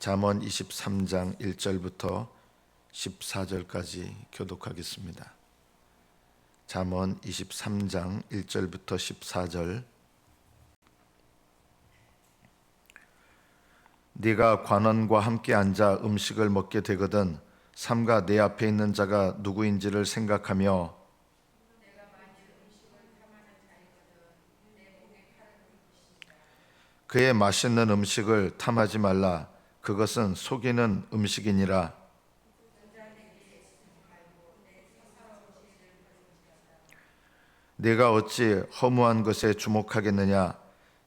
잠언 23장 1절부터 14절까지 교독하겠습니다. 잠언 23장 1절부터 14절 네가 관원과 함께 앉아 음식을 먹게 되거든 삼가 내 앞에 있는 자가 누구인지를 생각하며 그의 맛있는 음식을 탐하지 말라 그것은 속이는 음식이니라. 네가 어찌 허무한 것에 주목하겠느냐?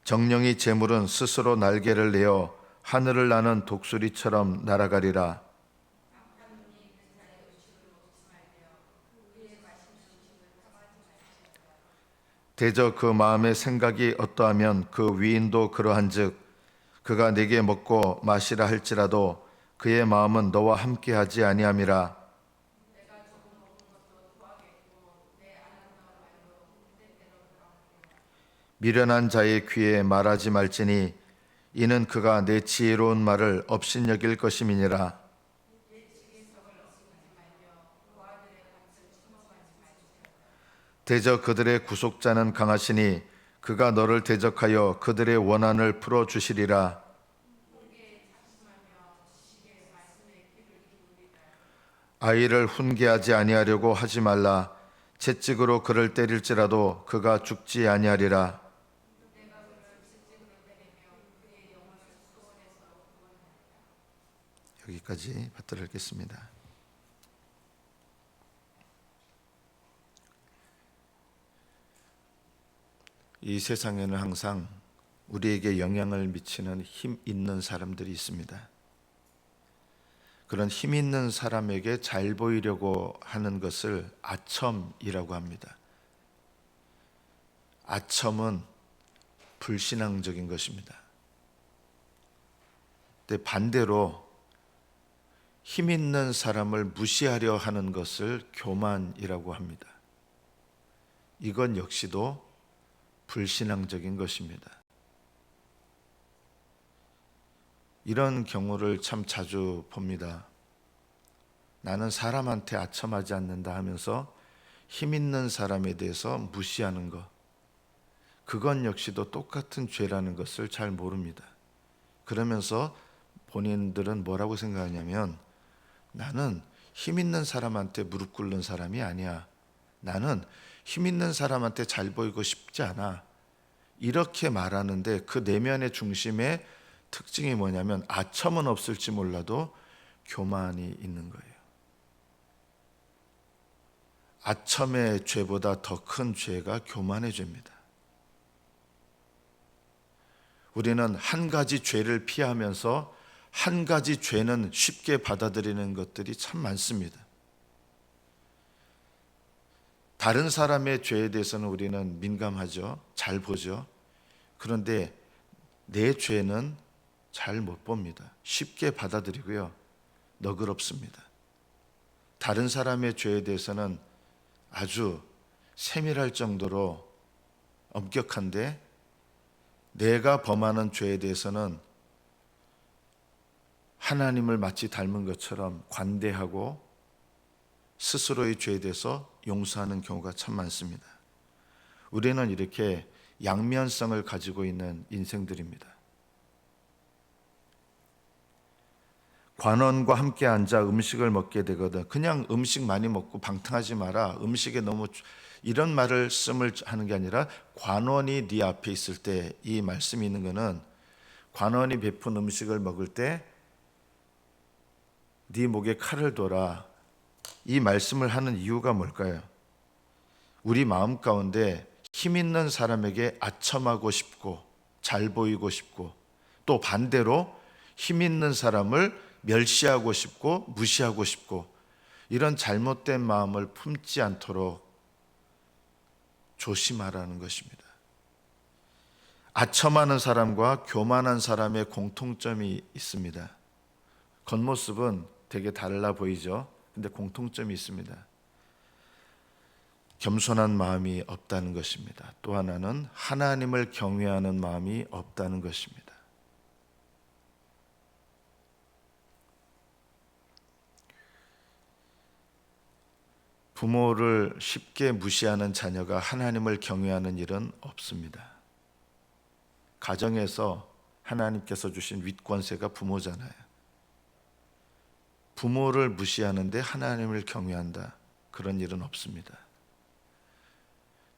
정령이 재물은 스스로 날개를 내어 하늘을 나는 독수리처럼 날아가리라. 대저 그 마음의 생각이 어떠하면 그 위인도 그러한즉 그가 내게 먹고 마시라 할지라도 그의 마음은 너와 함께 하지 아니함이라. 미련한 자의 귀에 말하지 말지니 이는 그가 내 지혜로운 말을 업신여길 것임이니라. 대저 그들의 구속자는 강하시니 그가 너를 대적하여 그들의 원한을 풀어 주시리라. 아이를 훈계하지 아니하려고 하지 말라. 채찍으로 그를 때릴지라도 그가 죽지 아니하리라. 여기까지 받들어 읽겠습니다. 이 세상에는 항상 우리에게 영향을 미치는 힘 있는 사람들이 있습니다. 그런 힘 있는 사람에게 잘 보이려고 하는 것을 아첨이라고 합니다. 아첨은 불신앙적인 것입니다. 근데 반대로 힘 있는 사람을 무시하려 하는 것을 교만이라고 합니다. 이건 역시도 불신앙적인 것입니다. 이런 경우를 참 자주 봅니다. 나는 사람한테 아첨하지 않는다 하면서 힘 있는 사람에 대해서 무시하는 것. 그건 역시도 똑같은 죄라는 것을 잘 모릅니다. 그러면서 본인들은 뭐라고 생각하냐면 나는 힘 있는 사람한테 무릎 꿇는 사람이 아니야. 나는 힘 있는 사람한테 잘 보이고 싶지 않아. 이렇게 말하는데 그 내면의 중심에 특징이 뭐냐면 아첨은 없을지 몰라도 교만이 있는 거예요. 아첨의 죄보다 더 큰 죄가 교만의 죄입니다. 우리는 한 가지 죄를 피하면서 한 가지 죄는 쉽게 받아들이는 것들이 참 많습니다. 다른 사람의 죄에 대해서는 우리는 민감하죠. 잘 보죠. 그런데 내 죄는 잘 못 봅니다. 쉽게 받아들이고요. 너그럽습니다. 다른 사람의 죄에 대해서는 아주 세밀할 정도로 엄격한데 내가 범하는 죄에 대해서는 하나님을 마치 닮은 것처럼 관대하고 스스로의 죄에 대해서 용서하는 경우가 참 많습니다. 우리는 이렇게 양면성을 가지고 있는 인생들입니다. 관원과 함께 앉아 음식을 먹게 되거든. 그냥 음식 많이 먹고 방탕하지 마라. 음식에 너무 이런 말을 쓰을 하는 게 아니라 관원이 네 앞에 있을 때 이 말씀이 있는 거는 관원이 베푼 음식을 먹을 때 네 목에 칼을 둬라. 이 말씀을 하는 이유가 뭘까요? 우리 마음 가운데 힘 있는 사람에게 아첨하고 싶고 잘 보이고 싶고 또 반대로 힘 있는 사람을 멸시하고 싶고 무시하고 싶고 이런 잘못된 마음을 품지 않도록 조심하라는 것입니다. 아첨하는 사람과 교만한 사람의 공통점이 있습니다. 겉모습은 되게 달라 보이죠. 근데 공통점이 있습니다. 겸손한 마음이 없다는 것입니다. 또 하나는 하나님을 경외하는 마음이 없다는 것입니다. 부모를 쉽게 무시하는 자녀가 하나님을 경외하는 일은 없습니다. 가정에서 하나님께서 주신 윗권세가 부모잖아요. 부모를 무시하는데 하나님을 경외한다. 그런 일은 없습니다.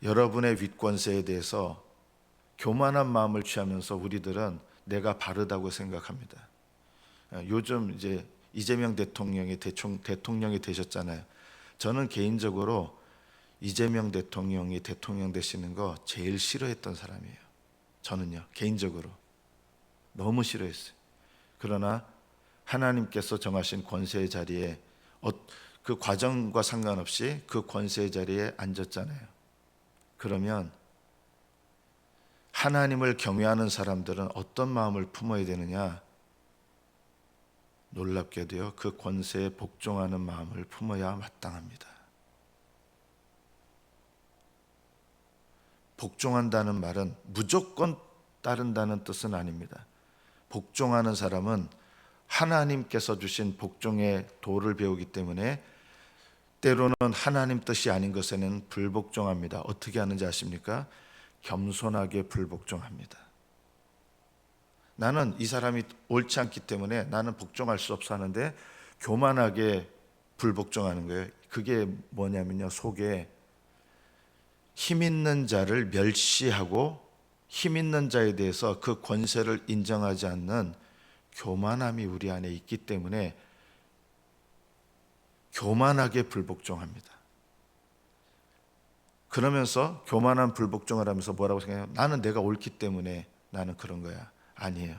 여러분의 윗권세에 대해서 교만한 마음을 취하면서 우리들은 내가 바르다고 생각합니다. 어, 요즘 이제 이재명 대통령이 대총, 대통령이 되셨잖아요. 저는 개인적으로 이재명 대통령이 대통령 되시는 거 제일 싫어했던 사람이에요. 저는요, 개인적으로 너무 싫어했어요. 그러나 하나님께서 정하신 권세의 자리에 어, 그 과정과 상관없이 그 권세의 자리에 앉았잖아요. 그러면 하나님을 경외하는 사람들은 어떤 마음을 품어야 되느냐? 놀랍게도요, 그 권세에 복종하는 마음을 품어야 마땅합니다. 복종한다는 말은 무조건 따른다는 뜻은 아닙니다. 복종하는 사람은 하나님께서 주신 복종의 도를 배우기 때문에 때로는 하나님 뜻이 아닌 것에는 불복종합니다. 어떻게 하는지 아십니까? 겸손하게 불복종합니다. 나는 이 사람이 옳지 않기 때문에 나는 복종할 수 없어 하는데 교만하게 불복종하는 거예요. 그게 뭐냐면요. 속에 힘 있는 자를 멸시하고 힘 있는 자에 대해서 그 권세를 인정하지 않는 교만함이 우리 안에 있기 때문에 교만하게 불복종합니다. 그러면서 교만한 불복종을 하면서 뭐라고 생각해요? 나는 내가 옳기 때문에 나는 그런 거야. 아니에요.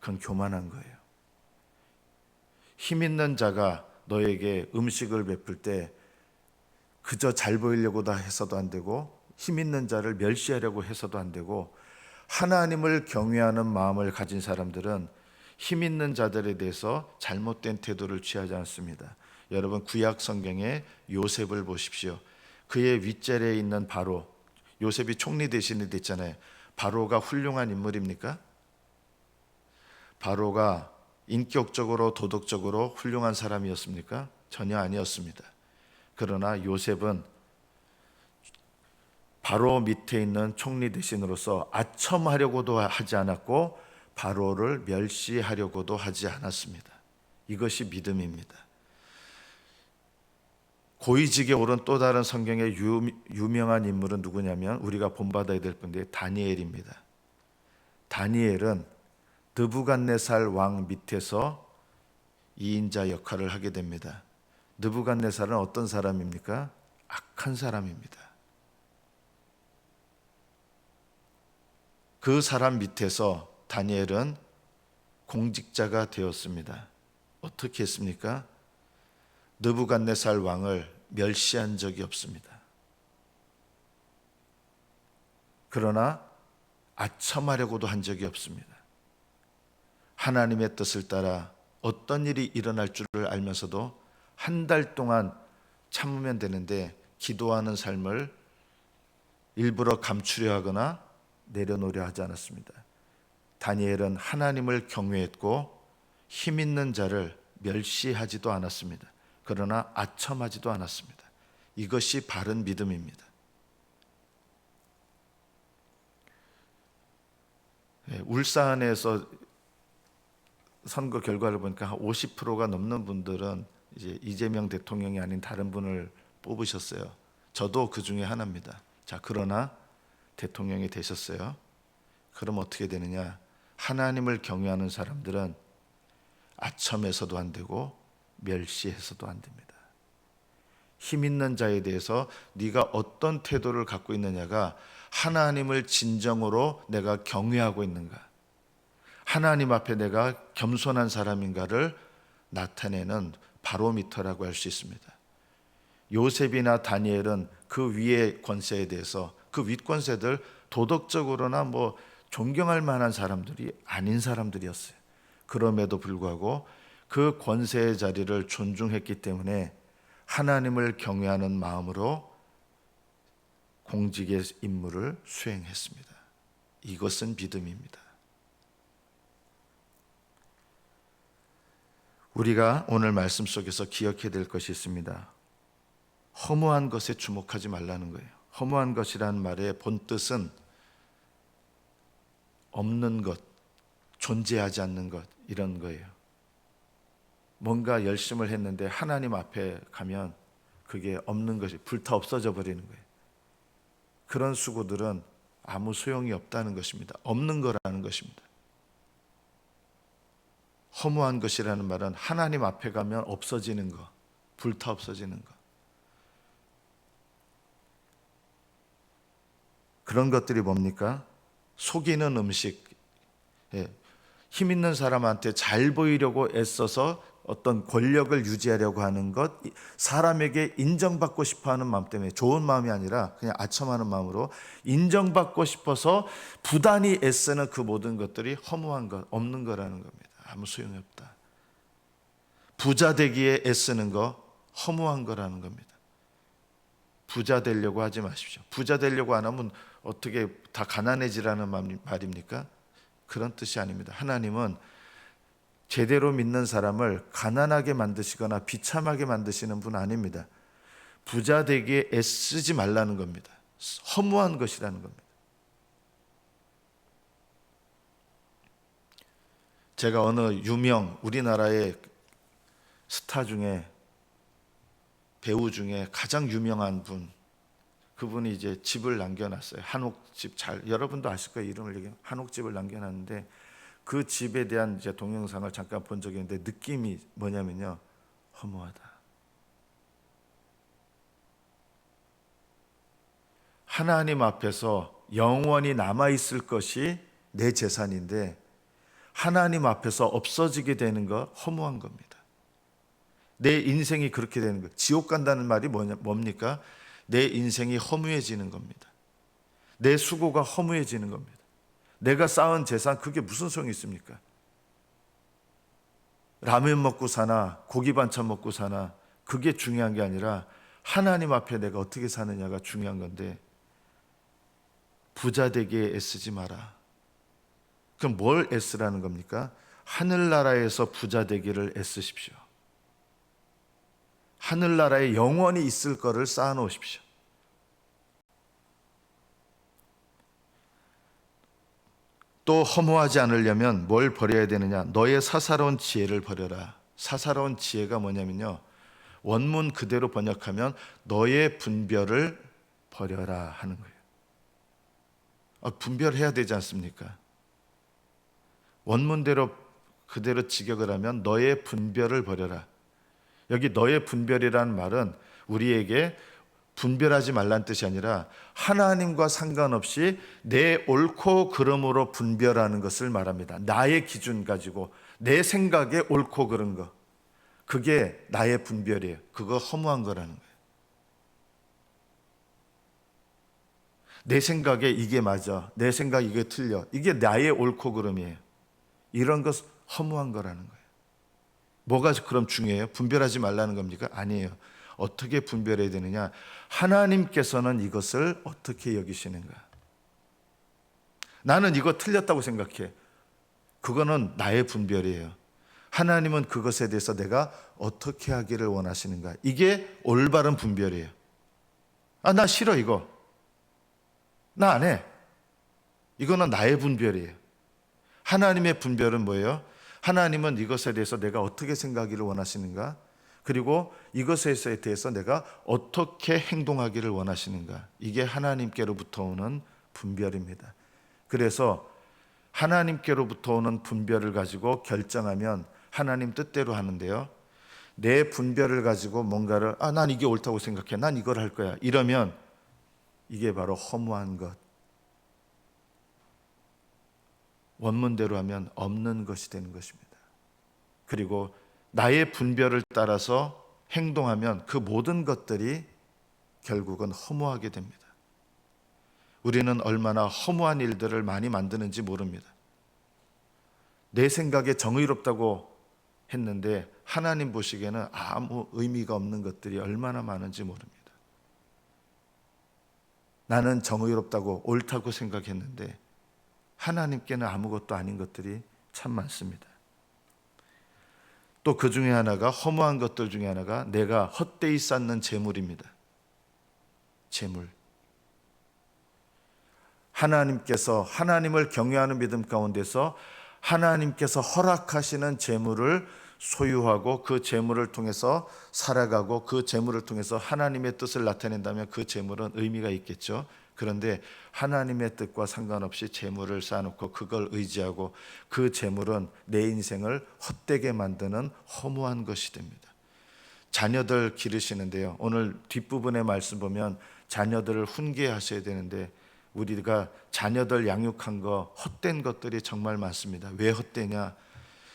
그건 교만한 거예요. 힘 있는 자가 너에게 음식을 베풀 때 그저 잘 보이려고 다 해서도 안 되고 힘 있는 자를 멸시하려고 해서도 안 되고 하나님을 경외하는 마음을 가진 사람들은 힘 있는 자들에 대해서 잘못된 태도를 취하지 않습니다. 여러분 구약 성경에 요셉을 보십시오. 그의 윗자리에 있는 바로 요셉이 총리 대신이 됐잖아요. 바로가 훌륭한 인물입니까? 바로가 인격적으로 도덕적으로 훌륭한 사람이었습니까? 전혀 아니었습니다. 그러나 요셉은 바로 밑에 있는 총리 대신으로서 아첨하려고도 하지 않았고 바로를 멸시하려고도 하지 않았습니다. 이것이 믿음입니다. 고위직에 오른 또 다른 성경의 유, 유명한 인물은 누구냐면 우리가 본받아야 될 분인데 다니엘입니다. 다니엘은 느부갓네살 왕 밑에서 이인자 역할을 하게 됩니다. 느부갓네살은 어떤 사람입니까? 악한 사람입니다. 그 사람 밑에서 다니엘은 공직자가 되었습니다. 어떻게 했습니까? 느부갓네살 왕을 멸시한 적이 없습니다. 그러나 아첨하려고도 한 적이 없습니다. 하나님의 뜻을 따라 어떤 일이 일어날 줄을 알면서도 한 달 동안 참으면 되는데 기도하는 삶을 일부러 감추려 하거나 내려놓으려 하지 않았습니다. 다니엘은 하나님을 경외했고 힘 있는 자를 멸시하지도 않았습니다. 그러나 아첨하지도 않았습니다. 이것이 바른 믿음입니다. 예, 울산에서 선거 결과를 보니까 한 50%가 넘는 분들은 이제 이재명 대통령이 아닌 다른 분을 뽑으셨어요. 저도 그 중에 하나입니다. 자, 그러나 대통령이 되셨어요. 그럼 어떻게 되느냐? 하나님을 경외하는 사람들은 아첨해서도 안 되고 멸시해서도 안 됩니다. 힘 있는 자에 대해서 네가 어떤 태도를 갖고 있느냐가 하나님을 진정으로 내가 경외하고 있는가? 하나님 앞에 내가 겸손한 사람인가를 나타내는 바로미터라고 할 수 있습니다. 요셉이나 다니엘은 그 위의 권세에 대해서 그 윗권세들 도덕적으로나 뭐 존경할 만한 사람들이 아닌 사람들이었어요. 그럼에도 불구하고 그 권세의 자리를 존중했기 때문에 하나님을 경외하는 마음으로 공직의 임무를 수행했습니다. 이것은 믿음입니다. 우리가 오늘 말씀 속에서 기억해야 될 것이 있습니다. 허무한 것에 주목하지 말라는 거예요. 허무한 것이라는 말의 본 뜻은 없는 것, 존재하지 않는 것 이런 거예요. 뭔가 열심을 했는데 하나님 앞에 가면 그게 없는 것이 불타 없어져 버리는 거예요. 그런 수고들은 아무 소용이 없다는 것입니다. 없는 거라는 것입니다. 허무한 것이라는 말은 하나님 앞에 가면 없어지는 거, 불타 없어지는 거. 그런 것들이 뭡니까? 속이는 음식, 예, 힘 있는 사람한테 잘 보이려고 애써서 어떤 권력을 유지하려고 하는 것, 사람에게 인정받고 싶어 하는 마음 때문에 좋은 마음이 아니라 그냥 아첨하는 마음으로 인정받고 싶어서 부단히 애쓰는 그 모든 것들이 허무한 것, 없는 거라는 겁니다. 아무 소용이 없다. 부자 되기에 애쓰는 거 허무한 거라는 겁니다. 부자 되려고 하지 마십시오. 부자 되려고 안 하면 어떻게 다 가난해지라는 말입니까? 그런 뜻이 아닙니다. 하나님은 제대로 믿는 사람을 가난하게 만드시거나 비참하게 만드시는 분 아닙니다. 부자 되기에 애쓰지 말라는 겁니다. 허무한 것이라는 겁니다. 제가 어느 유명 우리나라의 스타 중에 배우 중에 가장 유명한 분 그분이 이제 집을 남겨놨어요. 한옥집 잘 여러분도 아실 거예요. 이름을 얘기 한옥집을 남겨놨는데 그 집에 대한 이제 동영상을 잠깐 본 적이 있는데 느낌이 뭐냐면요 허무하다. 하나님 앞에서 영원히 남아 있을 것이 내 재산인데 하나님 앞에서 없어지게 되는 거 허무한 겁니다. 내 인생이 그렇게 되는 거. 지옥 간다는 말이 뭐냐, 뭡니까? 내 인생이 허무해지는 겁니다. 내 수고가 허무해지는 겁니다. 내가 쌓은 재산 그게 무슨 소용이 있습니까? 라면 먹고 사나 고기 반찬 먹고 사나 그게 중요한 게 아니라 하나님 앞에 내가 어떻게 사느냐가 중요한 건데 부자 되기에 애쓰지 마라. 그럼 뭘 애쓰라는 겁니까? 하늘나라에서 부자 되기를 애쓰십시오. 하늘나라에 영원히 있을 거를 쌓아 놓으십시오. 또 허무하지 않으려면 뭘 버려야 되느냐? 너의 사사로운 지혜를 버려라. 사사로운 지혜가 뭐냐면요. 원문 그대로 번역하면 너의 분별을 버려라 하는 거예요. 아, 분별해야 되지 않습니까? 원문대로 그대로 직역을 하면 너의 분별을 버려라. 여기 너의 분별이라는 말은 우리에게 분별하지 말란 뜻이 아니라 하나님과 상관없이 내 옳고 그름으로 분별하는 것을 말합니다. 나의 기준 가지고 내 생각에 옳고 그른 거. 그게 나의 분별이에요. 그거 허무한 거라는 거예요. 내 생각에 이게 맞아. 내 생각 이게 틀려. 이게 나의 옳고 그름이에요. 이런 것 허무한 거라는 거예요. 뭐가 그럼 중요해요? 분별하지 말라는 겁니까? 아니에요. 어떻게 분별해야 되느냐? 하나님께서는 이것을 어떻게 여기시는가? 나는 이거 틀렸다고 생각해. 그거는 나의 분별이에요. 하나님은 그것에 대해서 내가 어떻게 하기를 원하시는가? 이게 올바른 분별이에요. 아, 나 싫어, 이거. 나 안 해. 이거는 나의 분별이에요. 하나님의 분별은 뭐예요? 하나님은 이것에 대해서 내가 어떻게 생각하기를 원하시는가? 그리고 이것에 대해서 내가 어떻게 행동하기를 원하시는가? 이게 하나님께로부터 오는 분별입니다. 그래서 하나님께로부터 오는 분별을 가지고 결정하면 하나님 뜻대로 하는데요. 내 분별을 가지고 뭔가를 아, 난 이게 옳다고 생각해. 난 이걸 할 거야. 이러면 이게 바로 허무한 것. 원문대로 하면 없는 것이 되는 것입니다. 그리고 나의 분별을 따라서 행동하면 그 모든 것들이 결국은 허무하게 됩니다. 우리는 얼마나 허무한 일들을 많이 만드는지 모릅니다. 내 생각에 정의롭다고 했는데 하나님 보시기에는 아무 의미가 없는 것들이 얼마나 많은지 모릅니다. 나는 정의롭다고 옳다고 생각했는데 하나님께는 아무것도 아닌 것들이 참 많습니다. 또 그 중에 하나가 허무한 것들 중에 하나가 내가 헛되이 쌓는 재물입니다. 재물. 하나님께서 하나님을 경외하는 믿음 가운데서 하나님께서 허락하시는 재물을 소유하고 그 재물을 통해서 살아가고 그 재물을 통해서 하나님의 뜻을 나타낸다면 그 재물은 의미가 있겠죠. 그런데 하나님의 뜻과 상관없이 재물을 쌓아놓고 그걸 의지하고 그 재물은 내 인생을 헛되게 만드는 허무한 것이 됩니다. 자녀들 기르시는데요. 오늘 뒷부분의 말씀 보면 자녀들을 훈계하셔야 되는데 우리가 자녀들 양육한 거 헛된 것들이 정말 많습니다. 왜 헛되냐?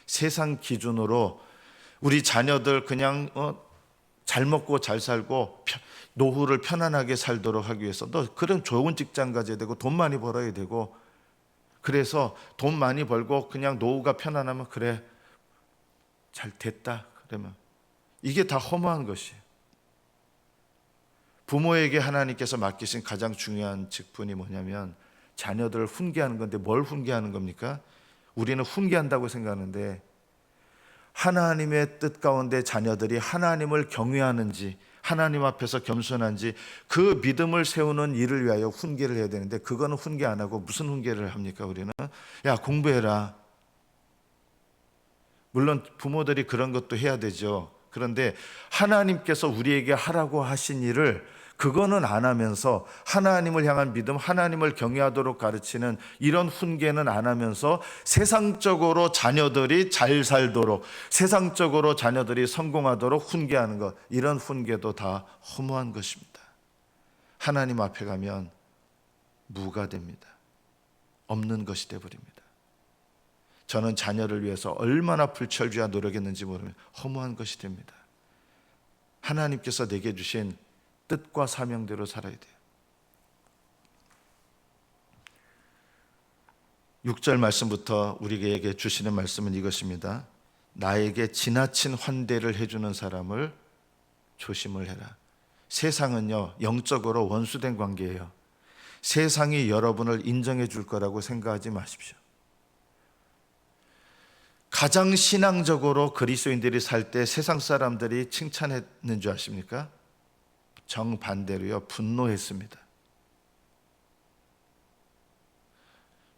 세상 기준으로 우리 자녀들 그냥 어, 잘 먹고 잘 살고 편- 노후를 편안하게 살도록 하기 위해서 너 그런 좋은 직장 가져야 되고 돈 많이 벌어야 되고 그래서 돈 많이 벌고 그냥 노후가 편안하면 그래 잘 됐다 그러면 이게 다 허무한 것이에요. 부모에게 하나님께서 맡기신 가장 중요한 직분이 뭐냐면 자녀들을 훈계하는 건데 뭘 훈계하는 겁니까? 우리는 훈계한다고 생각하는데 하나님의 뜻 가운데 자녀들이 하나님을 경외하는지 하나님 앞에서 겸손한지 그 믿음을 세우는 일을 위하여 훈계를 해야 되는데 그거는 훈계 안 하고 무슨 훈계를 합니까 우리는? 야 공부해라. 물론 부모들이 그런 것도 해야 되죠. 그런데 하나님께서 우리에게 하라고 하신 일을 그거는 안 하면서 하나님을 향한 믿음, 하나님을 경외하도록 가르치는 이런 훈계는 안 하면서 세상적으로 자녀들이 잘 살도록 세상적으로 자녀들이 성공하도록 훈계하는 것 이런 훈계도 다 허무한 것입니다. 하나님 앞에 가면 무가 됩니다. 없는 것이 돼 버립니다. 저는 자녀를 위해서 얼마나 불철주야 노력했는지 모르면 허무한 것이 됩니다. 하나님께서 내게 주신 뜻과 사명대로 살아야 돼요. 6절 말씀부터 우리에게 주시는 말씀은 이것입니다. 나에게 지나친 환대를 해주는 사람을 조심을 해라. 세상은요, 영적으로 원수된 관계예요. 세상이 여러분을 인정해 줄 거라고 생각하지 마십시오. 가장 신앙적으로 그리스도인들이 살 때 세상 사람들이 칭찬했는 줄 아십니까? 정반대로요, 분노했습니다.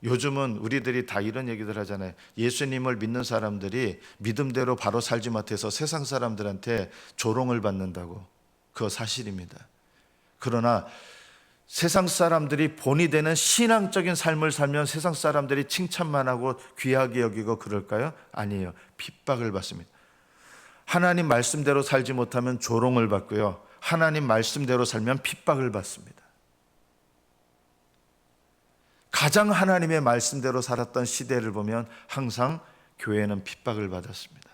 요즘은 우리들이 다 이런 얘기들 하잖아요. 예수님을 믿는 사람들이 믿음대로 바로 살지 못해서 세상 사람들한테 조롱을 받는다고. 그거 사실입니다. 그러나 세상 사람들이 본이 되는 신앙적인 삶을 살면 세상 사람들이 칭찬만 하고 귀하게 여기고 그럴까요? 아니에요. 핍박을 받습니다. 하나님 말씀대로 살지 못하면 조롱을 받고요. 하나님 말씀대로 살면 핍박을 받습니다. 가장 하나님의 말씀대로 살았던 시대를 보면 항상 교회는 핍박을 받았습니다.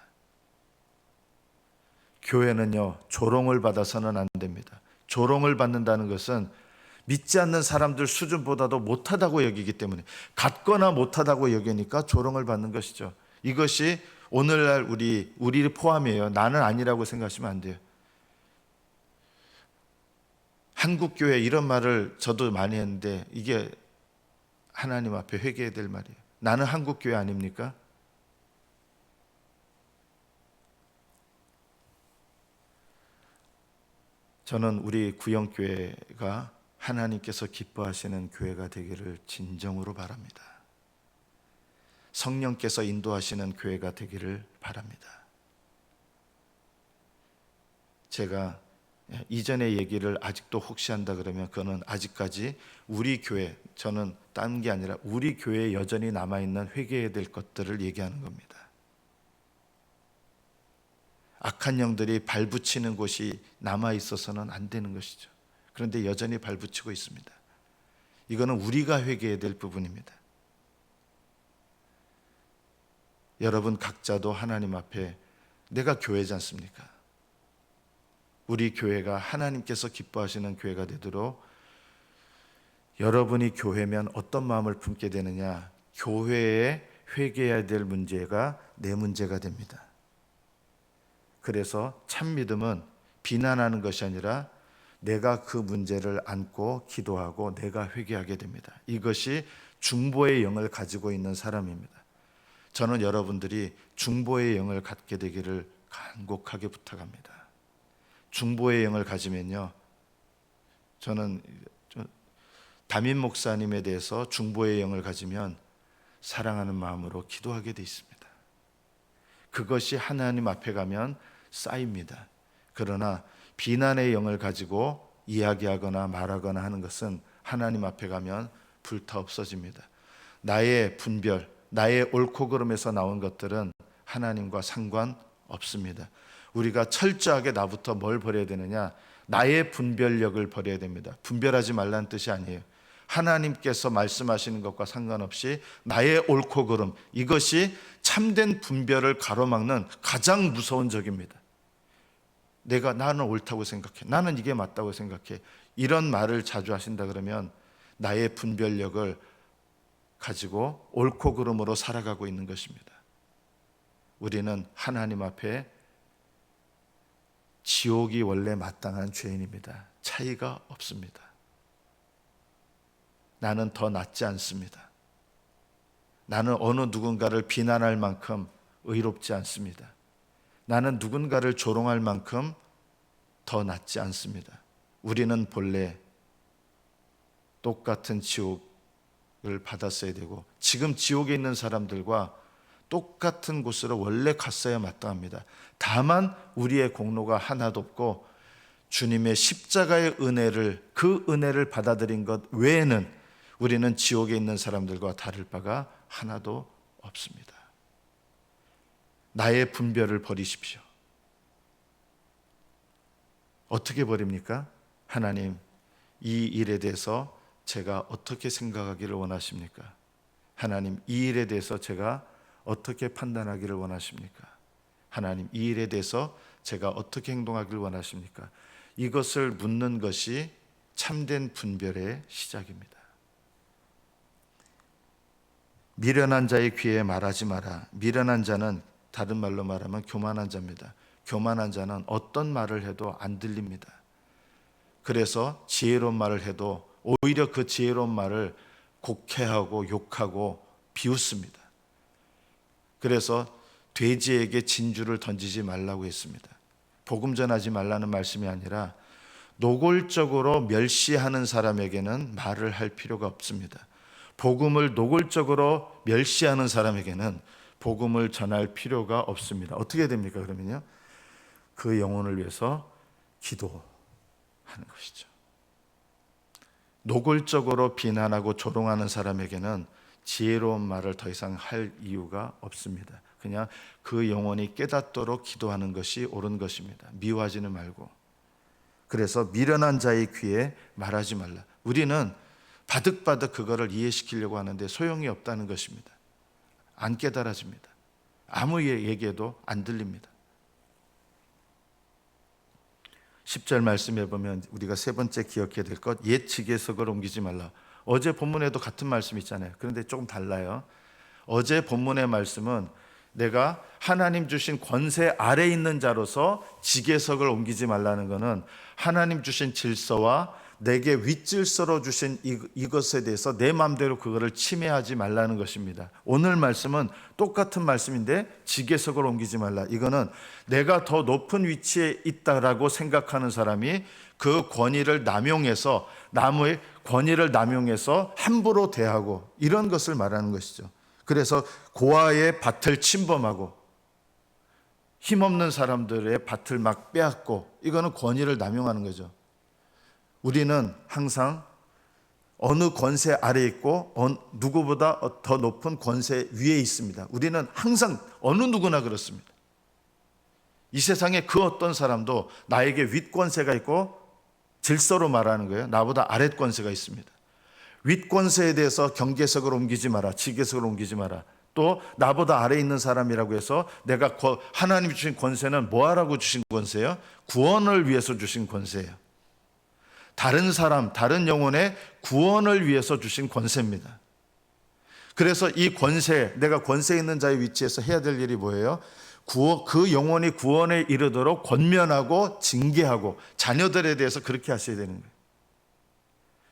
교회는요, 조롱을 받아서는 안 됩니다. 조롱을 받는다는 것은 믿지 않는 사람들 수준보다도 못하다고 여기기 때문에 같거나 못하다고 여기니까 조롱을 받는 것이죠. 이것이 오늘날 우리 우리를 포함해요. 나는 아니라고 생각하시면 안 돼요. 한국 교회 이런 말을 저도 많이 했는데 이게 하나님 앞에 회개해야 될 말이에요. 나는 한국 교회 아닙니까? 저는 우리 구영 교회가 하나님께서 기뻐하시는 교회가 되기를 진정으로 바랍니다. 성령께서 인도하시는 교회가 되기를 바랍니다. 제가 이전의 얘기를 아직도 혹시 한다 그러면 그거는 아직까지 우리 교회 저는 딴게 아니라 우리 교회에 여전히 남아 있는 회개해야 될 것들을 얘기하는 겁니다. 악한 영들이 발붙이는 곳이 남아 있어서는 안 되는 것이죠. 그런데 여전히 발붙이고 있습니다. 이거는 우리가 회개해야 될 부분입니다. 여러분 각자도 하나님 앞에 내가 교회지 않습니까? 우리 교회가 하나님께서 기뻐하시는 교회가 되도록 여러분이 교회면 어떤 마음을 품게 되느냐? 교회에 회개해야 될 문제가 내 문제가 됩니다. 그래서 참 믿음은 비난하는 것이 아니라 내가 그 문제를 안고 기도하고 내가 회개하게 됩니다. 이것이 중보의 영을 가지고 있는 사람입니다. 저는 여러분들이 중보의 영을 갖게 되기를 간곡하게 부탁합니다. 중보의 영을 가지면요. 저는 좀 담임 목사님에 대해서 중보의 영을 가지면 사랑하는 마음으로 기도하게 돼 있습니다. 그것이 하나님 앞에 가면 쌓입니다. 그러나 비난의 영을 가지고 이야기하거나 말하거나 하는 것은 하나님 앞에 가면 불타 없어집니다. 나의 분별, 나의 옳고 그름에서 나온 것들은 하나님과 상관 없습니다. 우리가 철저하게 나부터 뭘 버려야 되느냐? 나의 분별력을 버려야 됩니다. 분별하지 말라는 뜻이 아니에요. 하나님께서 말씀하시는 것과 상관없이 나의 옳고 그름 이것이 참된 분별을 가로막는 가장 무서운 적입니다. 내가 나는 옳다고 생각해. 나는 이게 맞다고 생각해. 이런 말을 자주 하신다 그러면 나의 분별력을 가지고 옳고 그름으로 살아가고 있는 것입니다. 우리는 하나님 앞에 지옥이 원래 마땅한 죄인입니다. 차이가 없습니다. 나는 더 낫지 않습니다. 나는 어느 누군가를 비난할 만큼 의롭지 않습니다. 나는 누군가를 조롱할 만큼 더 낫지 않습니다. 우리는 본래 똑같은 지옥을 받았어야 되고 지금 지옥에 있는 사람들과 똑같은 곳으로 원래 갔어야 마땅합니다. 다만 우리의 공로가 하나도 없고 주님의 십자가의 은혜를 그 은혜를 받아들인 것 외에는 우리는 지옥에 있는 사람들과 다를 바가 하나도 없습니다. 나의 분별을 버리십시오. 어떻게 버립니까? 하나님, 이 일에 대해서 제가 어떻게 생각하기를 원하십니까? 하나님, 이 일에 대해서 제가 어떻게 판단하기를 원하십니까? 하나님, 이 일에 대해서 제가 어떻게 행동하기를 원하십니까? 이것을 묻는 것이 참된 분별의 시작입니다. 미련한 자의 귀에 말하지 마라. 미련한 자는 다른 말로 말하면 교만한 자입니다. 교만한 자는 어떤 말을 해도 안 들립니다. 그래서 지혜로운 말을 해도 오히려 그 지혜로운 말을 곡해하고 욕하고 비웃습니다. 그래서 돼지에게 진주를 던지지 말라고 했습니다. 복음 전하지 말라는 말씀이 아니라 노골적으로 멸시하는 사람에게는 말을 할 필요가 없습니다. 복음을 노골적으로 멸시하는 사람에게는 복음을 전할 필요가 없습니다. 어떻게 됩니까? 그러면요. 그 영혼을 위해서 기도하는 것이죠. 노골적으로 비난하고 조롱하는 사람에게는 지혜로운 말을 더 이상 할 이유가 없습니다. 그냥 그 영혼이 깨닫도록 기도하는 것이 옳은 것입니다. 미워하지는 말고. 그래서 미련한 자의 귀에 말하지 말라. 우리는 바득바득 그거를 이해시키려고 하는데 소용이 없다는 것입니다. 안 깨달아집니다. 아무 얘기해도 안 들립니다. 10절 말씀해 보면 우리가 세 번째 기억해야 될 것, 옛 지계석을 옮기지 말라. 어제 본문에도 같은 말씀 있잖아요. 그런데 조금 달라요. 어제 본문의 말씀은 내가 하나님 주신 권세 아래 있는 자로서 지계석을 옮기지 말라는 것은 하나님 주신 질서와 내게 윗질서로 주신 이것에 대해서 내 마음대로 그거를 침해하지 말라는 것입니다. 오늘 말씀은 똑같은 말씀인데 지게석을 옮기지 말라. 이거는 내가 더 높은 위치에 있다라고 생각하는 사람이 그 권위를 남용해서 남의 권위를 남용해서 함부로 대하고 이런 것을 말하는 것이죠. 그래서 고아의 밭을 침범하고 힘없는 사람들의 밭을 막 빼앗고 이거는 권위를 남용하는 거죠. 우리는 항상 어느 권세 아래 있고 누구보다 더 높은 권세 위에 있습니다. 우리는 항상 어느 누구나 그렇습니다. 이 세상에 그 어떤 사람도 나에게 윗권세가 있고 질서로 말하는 거예요. 나보다 아랫권세가 있습니다. 윗 권세에 대해서 경계석을 옮기지 마라. 지계석을 옮기지 마라. 또 나보다 아래 있는 사람이라고 해서 내가 하나님 주신 권세는 뭐 하라고 주신 권세예요? 구원을 위해서 주신 권세예요. 다른 사람, 다른 영혼의 구원을 위해서 주신 권세입니다. 그래서 이 권세, 내가 권세 있는 자의 위치에서 해야 될 일이 뭐예요? 구원, 그 영혼이 구원에 이르도록 권면하고 징계하고 자녀들에 대해서 그렇게 하셔야 되는 거예요.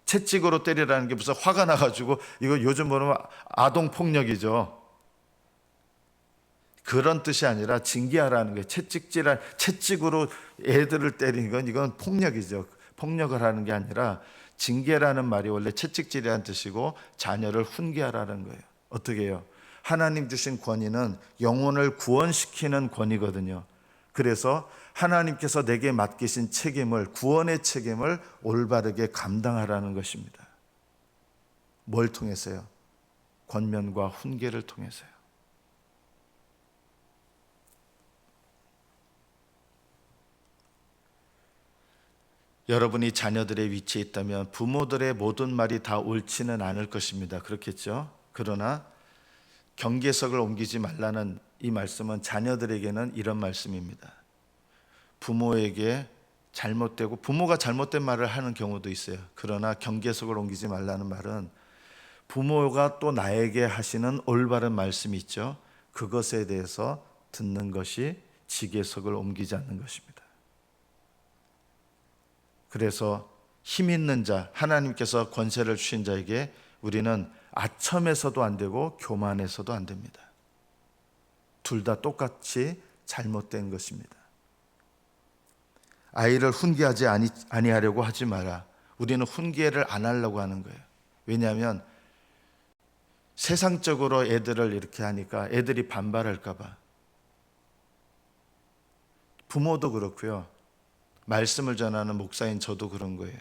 채찍으로 때리라는 게 무슨 화가 나가지고 이거 요즘 보면 아동 폭력이죠. 그런 뜻이 아니라 징계하라는 거예요. 채찍질할 채찍으로 애들을 때리는 건 이건 폭력이죠. 폭력을 하는 게 아니라 징계라는 말이 원래 채찍질이라는 뜻이고 자녀를 훈계하라는 거예요. 어떻게 해요? 하나님 주신 권위는 영혼을 구원시키는 권위거든요. 그래서 하나님께서 내게 맡기신 책임을 구원의 책임을 올바르게 감당하라는 것입니다. 뭘 통해서요? 권면과 훈계를 통해서요. 여러분이 자녀들의 위치에 있다면 부모들의 모든 말이 다 옳지는 않을 것입니다. 그렇겠죠? 그러나 경계석을 옮기지 말라는 이 말씀은 자녀들에게는 이런 말씀입니다. 부모에게 잘못되고 부모가 잘못된 말을 하는 경우도 있어요. 그러나 경계석을 옮기지 말라는 말은 부모가 또 나에게 하시는 올바른 말씀이 있죠. 그것에 대해서 듣는 것이 지계석을 옮기지 않는 것입니다. 그래서 힘 있는 자, 하나님께서 권세를 주신 자에게 우리는 아첨에서도 안 되고 교만해서도 안 됩니다. 둘 다 똑같이 잘못된 것입니다. 아이를 훈계하지 아니, 아니하려고 하지 마라. 우리는 훈계를 안 하려고 하는 거예요. 왜냐하면 세상적으로 애들을 이렇게 하니까 애들이 반발할까봐. 부모도 그렇고요. 말씀을 전하는 목사인 저도 그런 거예요.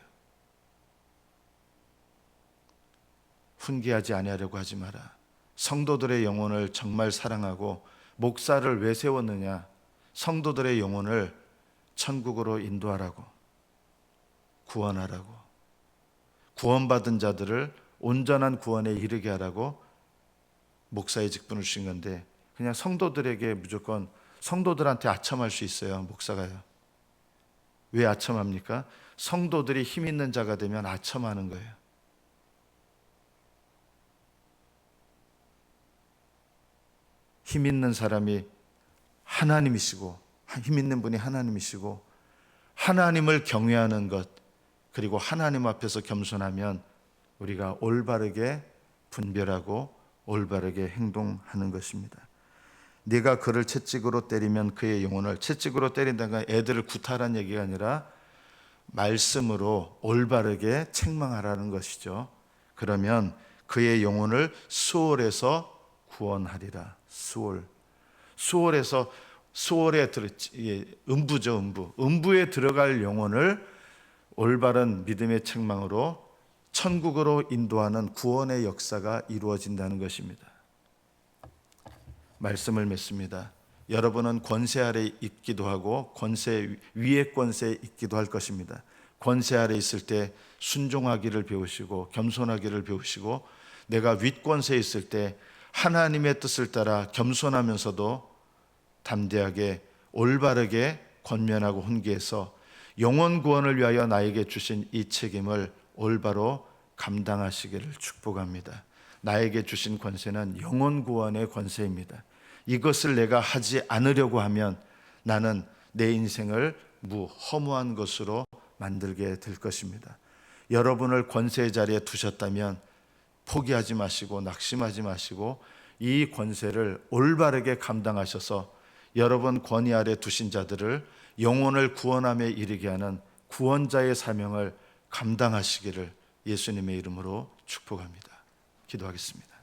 훈계하지 아니하려고 하지 마라. 성도들의 영혼을 정말 사랑하고 목사를 왜 세웠느냐? 성도들의 영혼을 천국으로 인도하라고 구원하라고 구원받은 자들을 온전한 구원에 이르게 하라고 목사의 직분을 주신 건데 그냥 성도들에게 무조건 성도들한테 아첨할 수 있어요 목사가요 왜 아첨합니까? 성도들이 힘 있는 자가 되면 아첨하는 거예요 힘 있는 사람이 하나님이시고 힘 있는 분이 하나님이시고 하나님을 경외하는 것 그리고 하나님 앞에서 겸손하면 우리가 올바르게 분별하고 올바르게 행동하는 것입니다. 네가 그를 채찍으로 때리면 그의 영혼을 채찍으로 때린다는 건 애들을 구타라는 얘기가 아니라 말씀으로 올바르게 책망하라는 것이죠. 그러면 그의 영혼을 수월에서 구원하리라. 수월. 수월에서 수월에 들 음부죠, 음부. 음부에 들어갈 영혼을 올바른 믿음의 책망으로 천국으로 인도하는 구원의 역사가 이루어진다는 것입니다. 말씀을 맺습니다. 여러분은 권세 아래 있기도 하고 권세 위의 권세에 있기도 할 것입니다. 권세 아래 있을 때 순종하기를 배우시고 겸손하기를 배우시고 내가 윗권세에 있을 때 하나님의 뜻을 따라 겸손하면서도 담대하게 올바르게 권면하고 훈계해서 영원 구원을 위하여 나에게 주신 이 책임을 올바로 감당하시기를 축복합니다. 나에게 주신 권세는 영원 구원의 권세입니다. 이것을 내가 하지 않으려고 하면 나는 내 인생을 무 허무한 것으로 만들게 될 것입니다. 여러분을 권세의 자리에 두셨다면 포기하지 마시고 낙심하지 마시고 이 권세를 올바르게 감당하셔서 여러분 권위 아래 두신 자들을 영혼을 구원함에 이르게 하는 구원자의 사명을 감당하시기를 예수님의 이름으로 축복합니다. 기도하겠습니다.